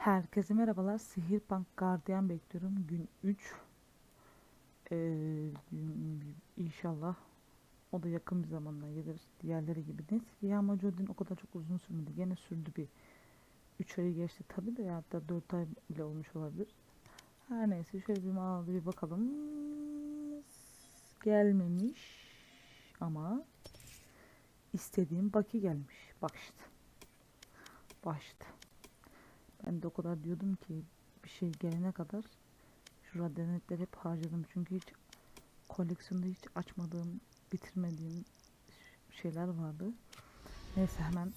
Herkese merhabalar. Sihirbank Gardiyan bekliyorum. Gün 3. Ee, inşallah o da yakın bir zamanda gelir. Diğerleri gibi. Neyse ki Yağmacı o kadar çok uzun sürmedi. Gene sürdü bir 3 ayı geçti. Tabi de ya hatta 4 ay bile olmuş olabilir. Her neyse şöyle bir mağaza bir bakalım. Gelmemiş ama istediğim Baki gelmiş. Bak işte. Başta. Ben de o kadar diyordum ki bir şey gelene kadar şu radyanetleri hep harcadım. Çünkü hiç koleksiyonda hiç açmadığım, bitirmediğim şeyler vardı. Neyse hemen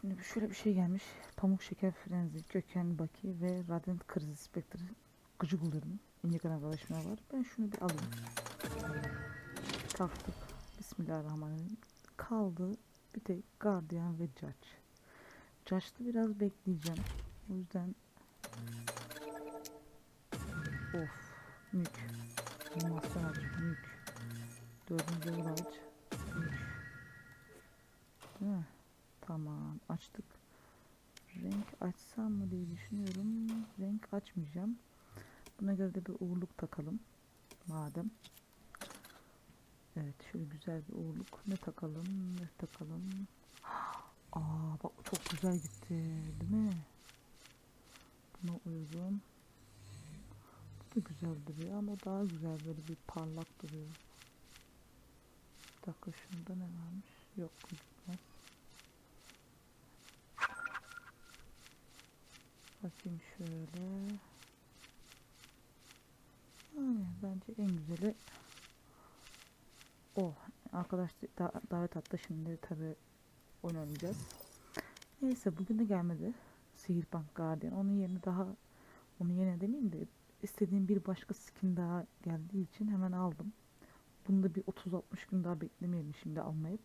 Şimdi şöyle bir şey gelmiş. Pamuk şeker frenzi, köken baki ve radyant krizi spektri gıcık oluyorum. İnce kanal alışma var. Ben şunu bir alayım. Taktık. Bismillahirrahmanirrahim. Kaldı bir tek gardiyan ve judge. Judge'da biraz bekleyeceğim. O yüzden of mük. Animasyon aç mük. Dördüncü yıl aç mük. Tamam açtık. Renk açsam mı diye düşünüyorum. Renk açmayacağım. Buna göre de bir uğurluk takalım. Madem. Evet şöyle güzel bir uğurluk. Ne takalım ne takalım. Aa çok güzel gitti değil mi? Buna uygun. Bu da güzel duruyor ama daha güzel böyle bir parlak duruyor. Bir dakika şunda ne varmış? Yok gitmez. Bakayım şöyle. Aynen bence en güzeli o. Arkadaş da davet attı şimdi tabi oynayacağız. Neyse bugün de gelmedi. Sihirbank Guardian. Onun yerine daha onun yerine demeyeyim de istediğim bir başka skin daha geldiği için hemen aldım. Bunu da bir 30-60 gün daha beklemeyelim şimdi almayıp.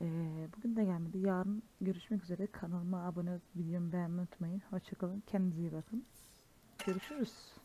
Ee, bugün de gelmedi. Yarın görüşmek üzere. Kanalıma abone olup videomu beğenmeyi unutmayın. Hoşçakalın. Kendinize iyi bakın. Görüşürüz.